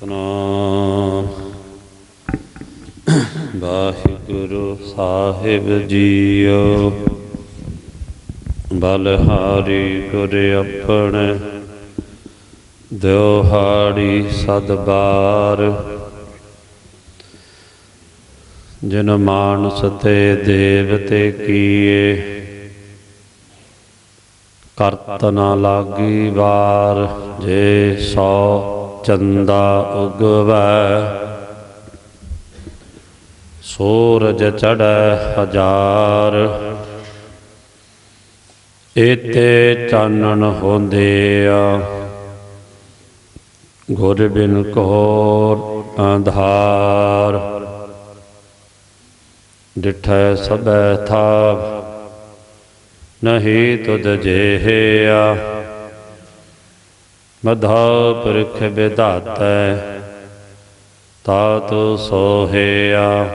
ਸਤਨਾਮ ਵਾਹਿਗੁਰੂ ਸਾਹਿਬ ਜੀਓ, ਬਲਹਾਰੀ ਗੁਰ ਆਪਣੇ ਦਿਵਹਾੜੀ ਸਦਬਾਰ। ਜਿਨ ਮਾਨਸ ਤੇ ਦੇਵਤੇ ਕੀਏ, ਕਰਤ ਨਾ ਲਾਗੀ ਵਾਰ, ਜੇ ਸੋ ਚੰਦਾ ਉਗਵੈ। ਸੂਰਜ ਚੜੈ ਹਜ਼ਾਰ। ਏਤੇ ਚਾਨਣ ਹੁੰਦੇ ਆ। ਗੁਰ ਬਿਨ ਕੋਰ ਅੰਧਾਰ। ਡਿਠੈ ਸਭੈ ਥਾਪ ਨਹੀਂ ਤੁਧ ਜਿਹਿਆ। ਮਧਾ ਪੁਰਖ ਵਿਧਾਤੈ, ਤਾਤ ਸੋਹੇਆ।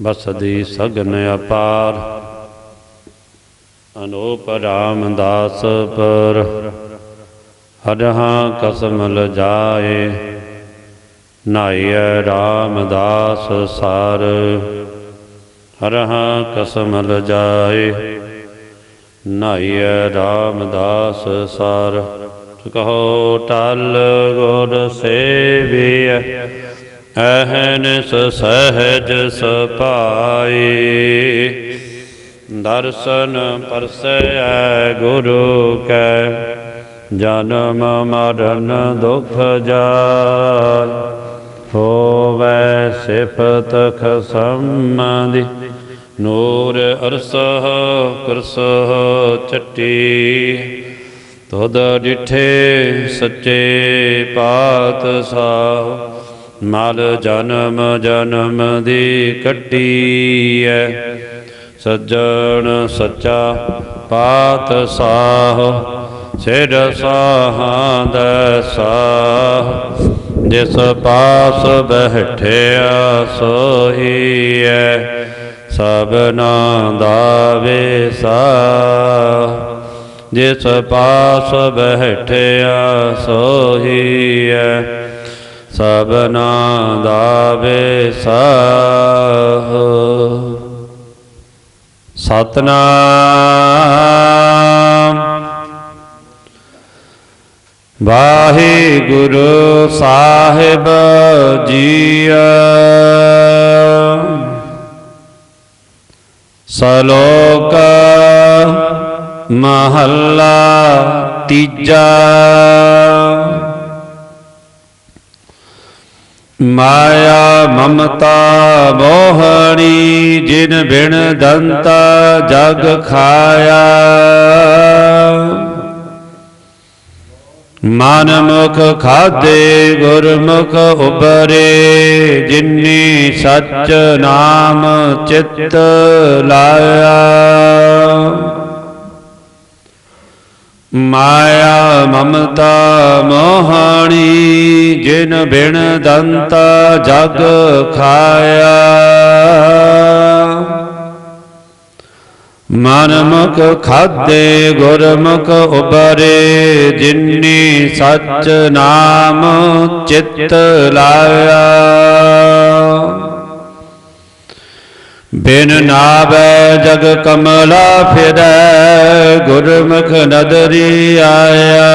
ਬਸਦੀ ਸਗਨ ਅਪਾਰ, ਅਨੋਪ ਰਾਮਦਾਸ ਪਰ। ਹਰਹਾਂ ਕਸਮ ਲਜਾਏ ਨਾਈਐ ਰਾਮਦਾਸ ਸਰ। ਹਰਹਾਂ ਕਸਮ ਲਜਾਏ ਨਾਈਐ ਰਾਮਦਾਸ ਸਰ। ਕਹੋ ਟਲ ਗੁਰ ਸੇਵੀਐ ਅਹਨਿਸ ਸਹਿਜ ਸਪਾਈ ਦਰਸ਼ਨ ਪਰਸੈ ਗੁਰੂ ਕੈ, ਜਨਮ ਮਰਨ ਦੁਖ ਜਾਇ। ਹੋਵੈ ਸਿਫਤ ਖਸਮਦੀ ਨੂਰ ਅਰਸਹ ਕਰਸਹ ਚੱਟੀ ਤੁਧ ਡਿਠੇ ਸੱਚੇ ਪਾਤਸ਼ਾਹ, ਮਲ ਜਨਮ ਜਨਮ ਦੀ ਕੱਟੀ ਕੱਟੀਐ। ਸੱਜਣ ਸੱਚਾ ਪਾਤਸ਼ਾਹ, ਸਿਰ ਸਾਹਾਂ ਸਾਹ, ਜਿਸ ਪਾਸ ਬਹਿਠਿਆ ਸੋਹੀਐ। ਸਭਨਾ ਦਾ ਵੇਸਾ ਜਿਸ ਪਾਸ ਬਹਿਠਿਆ ਸੋਹੀਐ ਸਭਨਾ ਦਾ ਵੇਸਾ ਸਤਨਾਮ। ਵਾਹਿਗੁਰੂ ਸਾਹਿਬ ਜੀਓ ਸਲੋਕ ਮਹੱਲਾ ਤੀਜਾ। ਮਾਇਆ ਮਮਤਾ ਮੋਹਣੀ ਜਿਨ ਬਿਨ ਦੰਤਾ ਜਗ ਖਾਇਆ। ਮਨ ਮੁਖ ਖਾਦੇ ਗੁਰਮੁਖ ਉਬਰੇ ਜਿਨੀ ਸੱਚ ਨਾਮ ਚਿਤ ਲਾਇਆ। ਮਾਇਆ ਮਮਤਾ ਮੋਹਣੀ, ਜਿਨ ਬਿਨ ਦੰਤਾ ਜਗ ਖਾਇਆ। ਮਨਮੁਖ ਖਾਦੇ ਗੁਰਮੁਖ ਉਬਰੇ ਜਿਨੀ ਸਚ ਨਾਮ ਚਿਤ ਲਾਇਆ। ਬਿਨ ਨਾਵੇ ਜਗ ਕਮਲਾ ਫਿਰੈ, ਗੁਰਮੁਖ ਨਦਰੀ ਆਇਆ।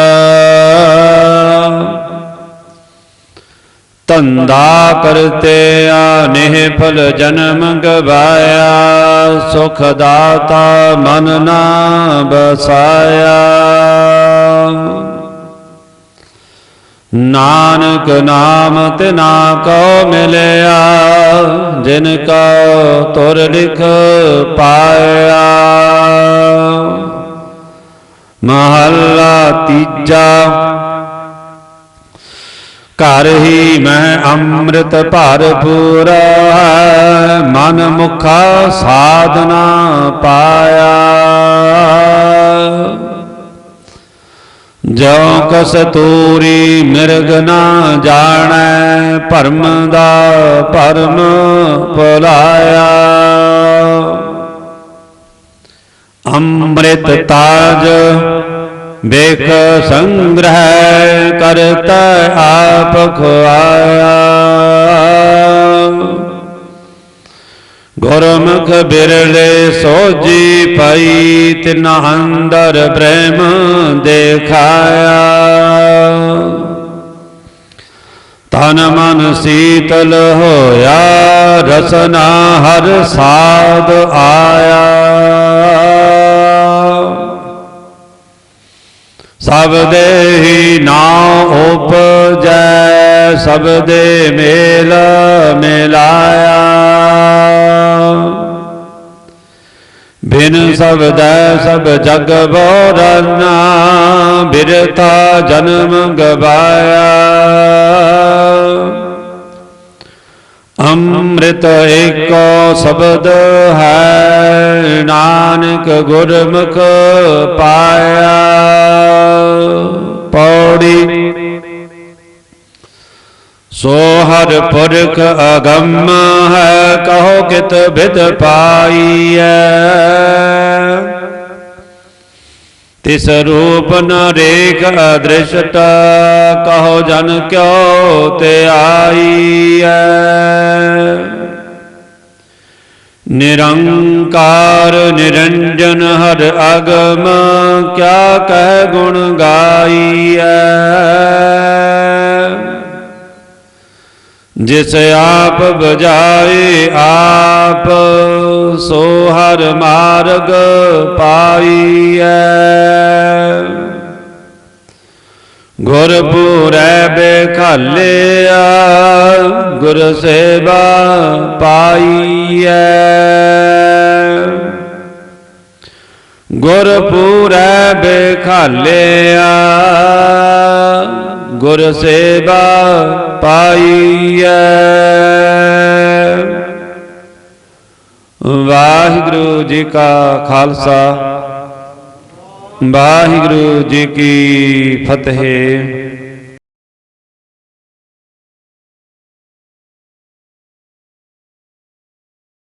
ਧੰਦਾ ਕਰਤੇ ਆਨਿਹ ਫਲ ਜਨਮ ਗਵਾਇਆ, ਸੁਖ ਦਾਤਾ ਮਨ ਨਾ ਬਸਾਇਆ। ਨਾਨਕ ਨਾਮ ਤਿਨਾ ਕੋ ਮਿਲਿਆ, ਜਿਨ ਕੋ ਤੁਰ ਲਿਖ ਪਾਇਆ। ਮਹੱਲਾ ਤੀਜਾ ਘਰ ਹੀ ਮੈਂ ਅੰਮ੍ਰਿਤ ਭਰਪੂਰ ਮਨ ਮੁਖਾ ਸਾਧਨਾ ਪਾਇਆ। ਜੋ ਕਸਤੂਰੀ ਮਿਰਗ ਨਾ ਜਾਣੈ, ਭਰਮ ਦਾ ਭਰਮ ਭੁਲਾਇਆ। ਅੰਮ੍ਰਿਤ ਤਾਜ ਵੇਖ ਸੰਗ੍ਰਹਿ ਕਰਤਾ ਆਪ ਖੁਆਇਆ ਗੁਰਮੁਖ ਬਿਰਲੇ ਸੋਜੀ ਪਈ ਤਿਨ ਅੰਦਰ ਬ੍ਰਹਮ ਦੇਖਾਇਆ। ਤਨ ਮਨ ਸੀਤਲ ਹੋਇਆ, ਰਸਨਾ ਹਰ ਸਾਧ ਆਇਆ। ਸਭ ਦੇਹੀ ਨਾਮ ਉਪਜੈ, ਸਭ ਦੇ ਮੇਲ ਮਿਲਾਇਆ। ਬਿਨ ਸਬਦੈ ਸਭ ਜਗ ਬੋਰਨਾ ਬਿਰਤਾ ਜਨਮ ਗਵਾਇਆ। ਅੰਮ੍ਰਿਤ ਏਕੋ ਸ਼ਬਦ ਹੈ, ਨਾਨਕ ਗੁਰਮੁਖ ਪਾਇਆ। ਪੌੜੀ ਸੋ ਹਰ ਪੁਰਖ ਅਗੰਮ ਹੈ, ਕਹੋ ਕਿਤ ਬਿਦ ਪਾਈਐ। ਤਿਸ ਰੂਪ ਨ ਰੇਖ ਅਦ੍ਰਿਸ਼ਟ, ਕਹੋ ਜਨ ਕਿਉ ਤੇ ਆਈਐ। ਨਿਰੰਕਾਰ ਨਿਰੰਜਨ ਹਰ ਅਗਮ, ਕਿਆ ਕਹਿ ਗੁਣ ਗਾਈਐ। ਜਿਸ ਆਪ ਬਜਾਏ ਆਪ, ਸੋ ਹਰ ਮਾਰਗ ਪਾਈਐ। ਗੁਰਪੁਰੈ ਬੇਖਾਲਿਆ, ਗੁਰ ਸੇਵਾ ਪਾਈਐ। ਗੁਰਪੁਰੈ ਬੇਖਾਲਿਆ ਗੁਰ ਸੇਵਾ ਪਾਈਐ। ਵਾਹਿਗੁਰੂ ਜੀ ਕਾ ਖਾਲਸਾ ਵਾਹਿਗੁਰੂ ਜੀ ਕੀ ਫਤਿਹ।